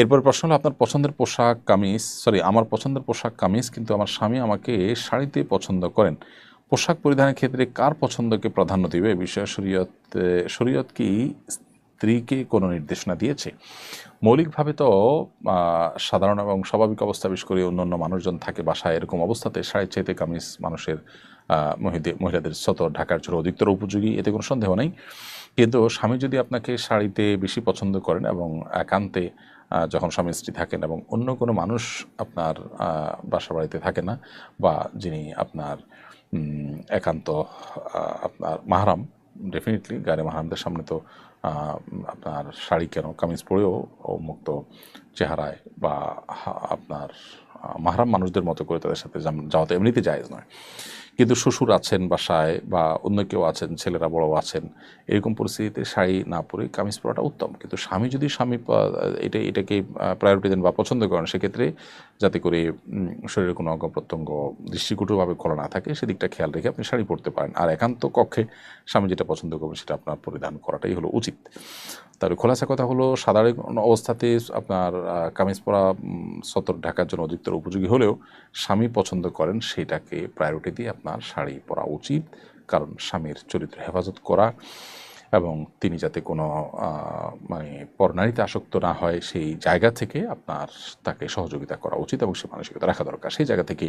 এরপর প্রশ্ন হলো, আপনার পছন্দের পোশাক, কামিজ? সরি আমার পছন্দের পোশাক, কামিজ, কিন্তু আমার স্বামী আমাকে শাড়িতে পছন্দ করেন। পোশাক পরিধানের ক্ষেত্রে কার পছন্দকে প্রাধান্য দিবে? এ বিষয়ে শরীয়ত শরীয়ত কি স্ত্রীকে কোনো নির্দেশনা দিয়েছে? মৌলিকভাবে তো সাধারণ এবং স্বাভাবিক অবস্থা, বিশেষ করে অন্য অন্য মানুষজন থাকে বাসায়, এরকম অবস্থাতে শাড়ির চাইতে কামিজ মানুষের মহিলাদের শত ঢাকার জন্য অধিকতর উপযোগী, এতে কোনো সন্দেহ নেই। কিন্তু স্বামী যদি আপনাকে শাড়িতে বেশি পছন্দ করেন এবং একান্তে যখন স্বামী স্ত্রী থাকেন এবং অন্য কোনো মানুষ আপনার বাসা বাড়িতে থাকে না বা যিনি আপনার একান্ত আপনার মাহারাম ডেফিনেটলি গাড়ি মাহারামদের সামনে তো আপনার শাড়ি কেন, কামিজ পরেও মুক্ত চেহারায় বা আপনার মাহারাম মানুষদের মতো করে তাদের সাথে যাওয়া তো এমনিতে জায়েজ নয়। কিন্তু শ্বশুর আছেন বাসায় বা অন্য কেউ আছেন, ছেলেরা বড় আছেন, এরকম পরিস্থিতিতে শাড়ি না পরে কামিজ পরাটা উত্তম। কিন্তু স্বামী যদি স্বামী এটা, এটাকে প্রায়োরিটি দেন বা পছন্দ করেন, সেক্ষেত্রে যাতে করে শরীরের কোনো অঙ্গ প্রত্যঙ্গ দৃষ্টিকটুভাবে খোলা না থাকে, সেদিকটা খেয়াল রেখে আপনি শাড়ি পরতে পারেন। আর একান্ত কক্ষে স্বামী যেটা পছন্দ করবেন, সেটা আপনার পরিধান করাটাই হলো উচিত। তার খোলাসা কথা হলো, সাধারণ অবস্থাতে আপনার কামিজ পরা সতর ঢাকার জন্য অধিকতর উপযোগী হলেও স্বামী পছন্দ করেন, সেটাকে প্রায়োরিটি দিয়ে আপনার শাড়ি পরা উচিত, কারণ স্বামীর চরিত্র হেফাজত করা এবং তিনি যাতে কোনো মানে পরনারীতে আসক্ত না হয়, সেই জায়গা থেকে আপনার তাকে সহযোগিতা করা উচিত এবং সে মানসিকতা রাখা দরকার। সেই জায়গা থেকে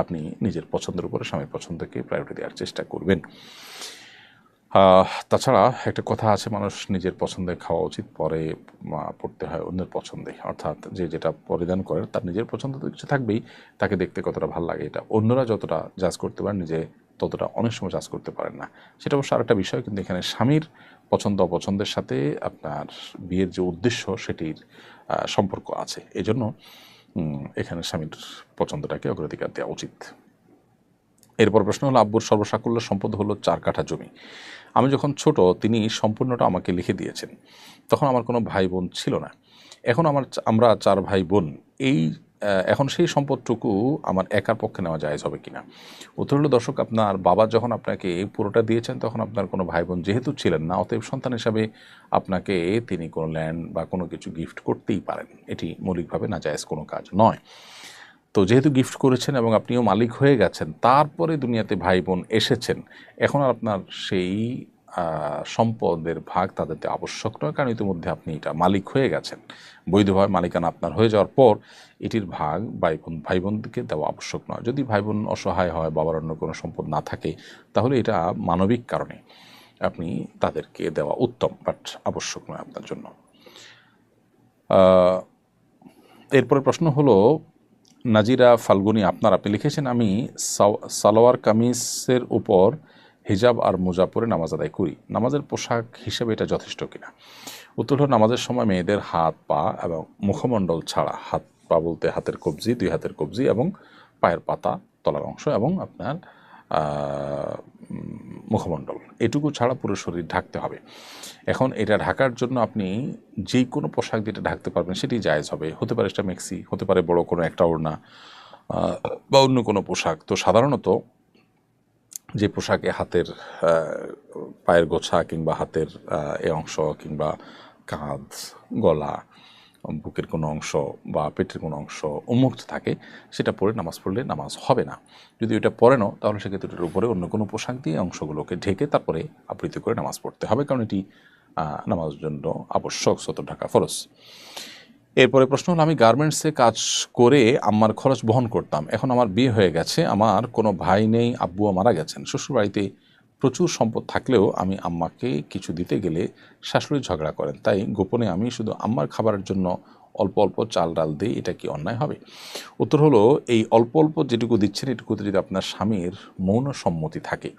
আপনি নিজের পছন্দের উপরে স্বামীর পছন্দকে প্রায়োরিটি দেওয়ার চেষ্টা করবেন। তাছাড়া একটা কথা আছে, মানুষ নিজের পছন্দে খাওয়া উচিত, পরে পড়তে হয় অন্যের পছন্দে। অর্থাৎ যে যেটা পরিধান করেন তার নিজের পছন্দ তো কিছু থাকবেই, তাকে দেখতে কতটা ভালো লাগে এটা। অন্যরা যতটা জাজ করতে পারেন, নিজে ততটা অনেক সময় জাজ করতে পারেন না। সেটা অবশ্য আরেকটা বিষয়, কিন্তু এখানে স্বামীর পছন্দ, অপছন্দের সাথে আপনার বিয়ের যে উদ্দেশ্য, সেটির সম্পর্ক আছে। এজন্য এখানে স্বামীর পছন্দটাকে অগ্রাধিকার দেওয়া উচিত। এরপর প্রশ্ন হলো, আব্বুর সর্বসাকুল্য সম্পদ হলো চার কাঠা জমি। আমি যখন ছোট, তিনি সম্পূর্ণটা আমাকে লিখে দিয়েছেন। তখন আমার কোনো ভাই বোন ছিল না। এখন আমার আমরা চার ভাই বোন এই এখন সেই সম্পদটুকু আমার একার পক্ষে নেওয়া জায়েজ হবে কিনা? উত্তর হলো, দর্শক, আপনার বাবা যখন আপনাকে পুরোটা দিয়েছেন, তখন আপনার কোনো ভাই বোন যেহেতু ছিলেন না, অতএব সন্তান হিসাবে আপনাকে তিনি কোনো ল্যান্ড বা কোনো কিছু গিফট করতেই পারেন। এটি মৌলিকভাবে না কোনো কাজ নয়। তো যেহেতু গিফট করেছেন এবং আপনিও মালিক হয়ে গেছেন, তারপরে দুনিয়াতে ভাই বোন এসেছেন, এখন আর আপনার সেই সম্পদের ভাগ তাদেরতে আবশ্যক নয়, কারণ ইতিমধ্যে আপনি এটা মালিক হয়ে গেছেন। বৈধভাবে মালিকানা আপনার হয়ে যাওয়ার পর এটির ভাগ ভাই বোন ভাই বোনকে দেওয়া আবশ্যক নয়। যদি ভাই বোন অসহায় হয়, বাবার অন্য কোনো সম্পদ না থাকে, তাহলে এটা মানবিক কারণে আপনি তাদেরকে দেওয়া উত্তম বাট আবশ্যক নয় আপনার জন্য। এরপরে প্রশ্ন হলো নাজিরা ফাল্গুনি, আপনার, আপনি লিখেছেন, আমি সালোয়ার কামিজের উপর হিজাব আর মোজা পরে নামাজ আদায় করি। নামাজের পোশাক হিসেবে এটা যথেষ্ট কিনা? উত্তর হল, নামাজের সময় মেয়েদের হাত, পা এবং মুখমণ্ডল ছাড়া, হাত, পা বলতে হাতের কবজি, দুই হাতের কবজি এবং পায়ের পাতা, তলার অংশ এবং আপনার মুখমণ্ডল। এটুকু ছাড়া পুরো শরীর ঢাকতে হবে। এখন এটা ঢাকার জন্য আপনি যে কোনো পোশাক যেটা ঢাকতে পারবেন, সেটি জায়েজ হবে। হতে পারে সেটা মেক্সি, হতে পারে বড় কোনো একটা ওড়না বা অন্য কোনো পোশাক। তো সাধারণত যে পোশাকে হাতের পায়ের গোছা কিংবা হাতের এ অংশ কিংবা কাঁধ, গলা বুকের কোনো অংশ বা পেটের কোনো অংশ উন্মুক্ত থাকে, সেটা পরে নামাজ পড়লে নামাজ হবে না। যদি ওটা পরে নাও, তাহলে সেক্ষেত্রে ওটার উপরে অন্য কোনো পোশাক দিয়ে অংশগুলোকে ঢেকে তারপরে আবৃত্তি করে নামাজ পড়তে হবে, কারণ এটি নামাজের জন্য আবশ্যক সত ঢাকা ফরজ। এরপরে প্রশ্ন হলো, আমি গার্মেন্টসে কাজ করে আমার খরচ বহন করতাম। এখন আমার বিয়ে হয়ে গেছে, আমার কোনো ভাই নেই আব্বুয়া মারা গেছেন। শ্বশুরবাড়িতে প্রচুর সম্পদ থাকলেও আমি আম্মাকে কিছু দিতে গেলে শাশুড়ি ঝগড়া করেন। তাই গোপনে আমি শুধু আম্মার খাবারের জন্য অল্প অল্প চাল ডাল দিই এটা কি অন্যায় হবে? উত্তর হলো, এই অল্প অল্প যেটুকু দিচ্ছেন, এটুকুতে যদি আপনার স্বামীর মৌন সম্মতি থাকে,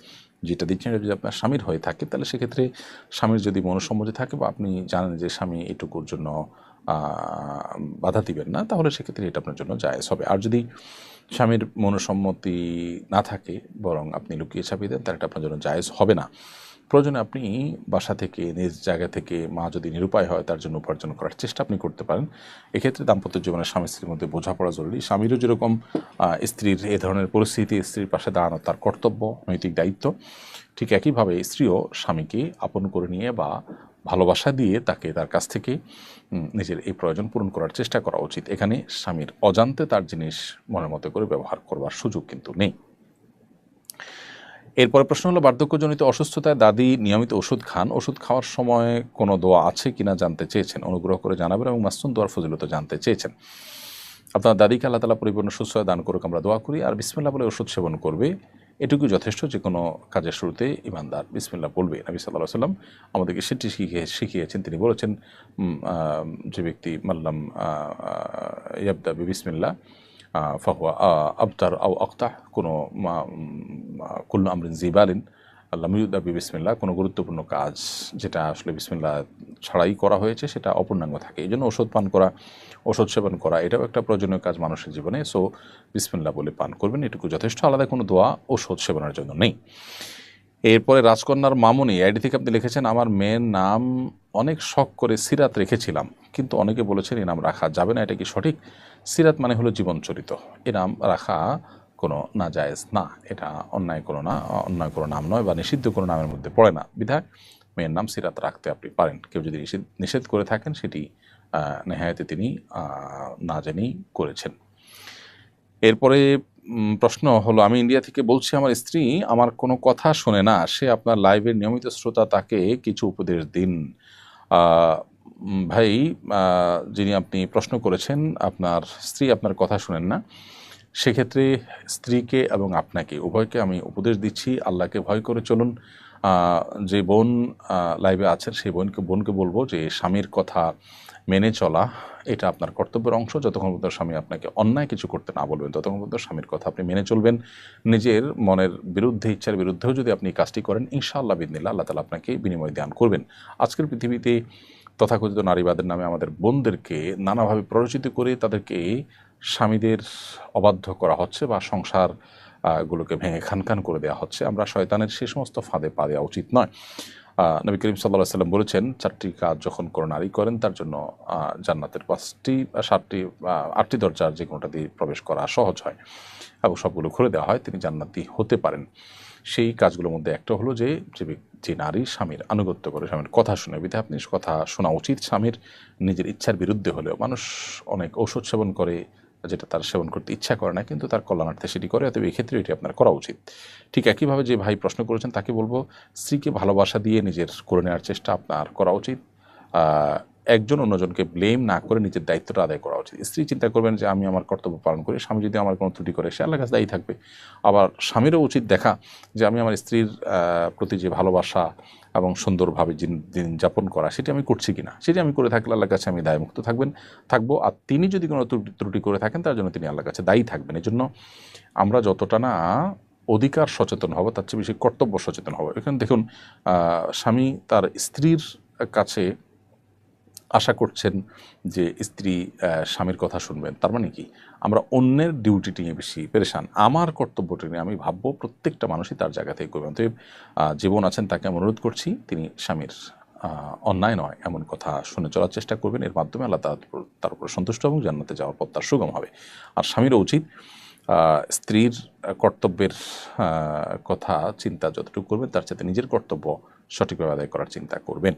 যেটা দিচ্ছেন এটা যদি আপনার স্বামীর হয়ে থাকে, তাহলে সেক্ষেত্রে স্বামীর যদি মনসম্মতি থাকে বা আপনি জানেন যে স্বামী এটুকুর জন্য বাধা দিবেন না, তাহলে সেক্ষেত্রে এটা আপনার জন্য জায়জ হবে। আর যদি স্বামীর মনসম্মতি না থাকে, বরং আপনি লুকিয়ে ছাপিয়ে দেন, তার একটা আপনার জন্য জায়েজ হবে না। প্রয়োজনে আপনি বাসা থেকে, নিজ জায়গা থেকে মা যদি নিরুপায় হয়, তার জন্য উপার্জন করার চেষ্টা আপনি করতে পারেন। এক্ষেত্রে দাম্পত্য জীবনে স্বামী স্ত্রীর মধ্যে বোঝাপড়া জরুরি। স্বামীরও যেরকম স্ত্রীর এ ধরনের পরিস্থিতি, স্ত্রীর পাশে দাঁড়ানো তার কর্তব্য, নৈতিক দায়িত্ব, ঠিক একইভাবে স্ত্রীও স্বামীকে আপন করে নিয়ে বা ভালোবাসা দিয়ে তাকে তার কাছ থেকে নিজের এই প্রয়োজন পূরণ করার চেষ্টা করা উচিত। এখানে স্বামীর অজান্তে তার জিনিস মনের মতো করে ব্যবহার করবার সুযোগ কিন্তু নেই। এরপরে প্রশ্ন হলো, বার্ধক্যজনিত অসুস্থতায় দাদি নিয়মিত ওষুধ খান। ওষুধ খাওয়ার সময় কোনো দোয়া আছে কিনা জানতে চেয়েছেন? অনুগ্রহ করে জানাবেন এবং মাসুন দোয়ার ফজিলত জানতে চেয়েছেন। আপনার দাদিকে আল্লাহ তালা পরিপূর্ণ সুস্থ দান করুক, আমরা দোয়া করি। আর বিসমিল্লা বলে ওষুধ সেবন করবে। এটুকু যথেষ্ট যে কোনো কাজের শুরুতে ইমানদার বিসমিল্লা বলবে। নবী সাল্লাহ সাল্লাম আমাদেরকে সেটি শিখিয়ে, শিখিয়েছেন। তিনি বলেছেন যে ব্যক্তি মাল্লাম ইয়াবদা বিসমিল্লা ফাহুয়া আবতার আউ আক্তাহ, কোনো কুল্লু আমরিন জিবালিন আল্লাহ মিউদ্দা বি বিসমিল্লা কোনো গুরুত্বপূর্ণ কাজ যেটা আসলে বিসমিল্লা ছাড়াই করা হয়েছে সেটা অপূর্ণাঙ্গ থাকে। এই জন্য ওষুধ পান করা, ওষুধ সেবন করা, এটাও একটা প্রয়োজনীয় কাজ মানুষের জীবনে। সো বিসমিল্লা বলে পান করবেন, এটুকু যথেষ্ট। আলাদা কোনো দোয়া ওষুধ সেবনের জন্য নেই। এরপরে রাজকন্যার মামুনি আইডি থেকে আপনি লিখেছেন, আমার মেয়ের নাম অনেক শখ করে সিরাত রেখেছিলাম, কিন্তু অনেকে বলেছেন এই নাম রাখা যাবে না, এটা কি সঠিক? সিরাত মানে হলো জীবনচরিত। এ নাম রাখা কোনো না জায়েজ না। এটা অন্যায় কোনো না, অন্যায় কোনো নাম নয় বা নিষিদ্ধ কোনো নামের মধ্যে পড়ে না। বিধায় মেয়ের নাম সিরাত রাখতে আপনি পারেন। কেউ যদি নিষেধ করে থাকেন, সেটি নেহায়তে তিনি না জেনেই করেছেন। এরপরে প্রশ্ন হলো, আমি ইন্ডিয়া থেকে বলছি, আমার স্ত্রী আমার কোনো কথা শোনে না, সে আপনার লাইভের নিয়মিত শ্রোতা, তাকে কিছু উপদেশ দিন। ভাই যিনি আপনি প্রশ্ন করেছেন, আপনার স্ত্রী আপনার কথা শোনেন না। সেক্ষেত্রে স্ত্রীকে এবং আপনাকে, উভয়কে আমি উপদেশ দিচ্ছি, আল্লাহকে ভয় করে চলুন। যে বোন লাইভে আছেন, সেই বোনকে বোনকে বলব যে স্বামীর কথা মেনে চলা, এটা আপনার কর্তব্যের অংশ। যতক্ষণ পর্যন্ত স্বামী আপনাকে অন্যায় কিছু করতে না বলবেন, ততক্ষণ পর্যন্ত স্বামীর কথা আপনি মেনে চলবেন। নিজের মনের বিরুদ্ধে, ইচ্ছার বিরুদ্ধেও যদি আপনি কাজটি করেন, ইনশাআল্লাহ বিদিনিল্লা আল্লাহ তালা আপনাকে বিনিময় দান করবেন। আজকের পৃথিবীতে তথাকথিত নারীবাদের নামে আমাদের বোনদেরকে নানাভাবে প্ররোচিত করে তাদেরকে স্বামীদের অবাধ্য করা হচ্ছে বা সংসার গুলোকে ভেঙে খান খান করে দেওয়া হচ্ছে। আমরা শয়তানের সে সমস্ত ফাঁদে পা দেওয়া উচিত নয়। নবী করিম সাল্লাহ সাল্লাম বলেছেন, চারটি কাজ যখন কোনো নারী করেন, তার জন্য জান্নাতের পাঁচটি বা সাতটি আটটি দরজার যে কোনোটা দিয়ে প্রবেশ করা সহজ হয় এবং সবগুলো খুলে দেওয়া হয়, তিনি জান্নাতি হতে পারেন। সেই কাজগুলোর মধ্যে একটা হলো যে যে নারী স্বামীর আনুগত্য করে, স্বামীর কথা শুনে বিধায় আপনি কথা শোনা উচিত। স্বামীর নিজের ইচ্ছার বিরুদ্ধে হলেও মানুষ অনেক ঔষধ সেবন করে যেটা তার সেবন করতে ইচ্ছা করে না, কিন্তু তার কল্যাণার্থে সেটি করে, অতএব এই ক্ষেত্রে এটি আপনার করা উচিত। ঠিক একইভাবে যে ভাই প্রশ্ন করেছেন, তাকে বলব, স্ত্রীকে ভালোবাসা দিয়ে নিজের করে নেওয়ার চেষ্টা আপনার করা উচিত। একজন অন্যজনকে ব্লেম না করে নিজের দায়িত্বটা আদায় করা উচিত। স্ত্রী চিন্তা করবেন যে, আমি আমার কর্তব্য পালন করি, স্বামী যদি আমার কোনো ত্রুটি করে, সে আল্লাহ কাছে দায়ী থাকবে। আবার স্বামীরও উচিত দেখা যে, আমি আমার স্ত্রীর প্রতি যে ভালোবাসা এবং সুন্দরভাবে দিন- যাপন করা, সেটি আমি করছি কিনা? সেটি আমি করে থাকলে আল্লাহর কাছে আমি দায়মুক্ত থাকবেন, থাকব। আর তিনি যদি কোনো ত্রুটি ত্রুটি করে থাকেন, তার জন্য তিনি আল্লাহর কাছে দায়ী থাকবেন। এই জন্য আমরা যতটা না অধিকার সচেতন হব, তার চেয়ে বেশি কর্তব্য সচেতন হব। এখানে দেখুন স্বামী তার স্ত্রীর কাছে আশা করছেন যে স্ত্রী স্বামীর কথা শুনবেন। তার মানে কি? আমরা অন্যের ডিউটিটি নিয়ে বেশি পেরেশান। আমার কর্তব্যটি নিয়ে আমি ভাববো প্রত্যেকটা মানুষই তার জায়গা থেকে করবেন তো জীবন আছেন তাকে আমি অনুরোধ করছি, তিনি স্বামীর অন্যায় নয়, এমন কথা শুনে চলার চেষ্টা করবেন। এর মাধ্যমে আল্লাহ তার উপর- তার উপর সন্তুষ্ট এবং জান্নাতে যাওয়ার পথ তার সুগম হবে। আর স্বামীরও উচিত স্ত্রীর কর্তব্যের কথা, চিন্তা যতটুকু করবেন, তার সাথে নিজের কর্তব্য সঠিকভাবে আদায় করার চিন্তা করবেন।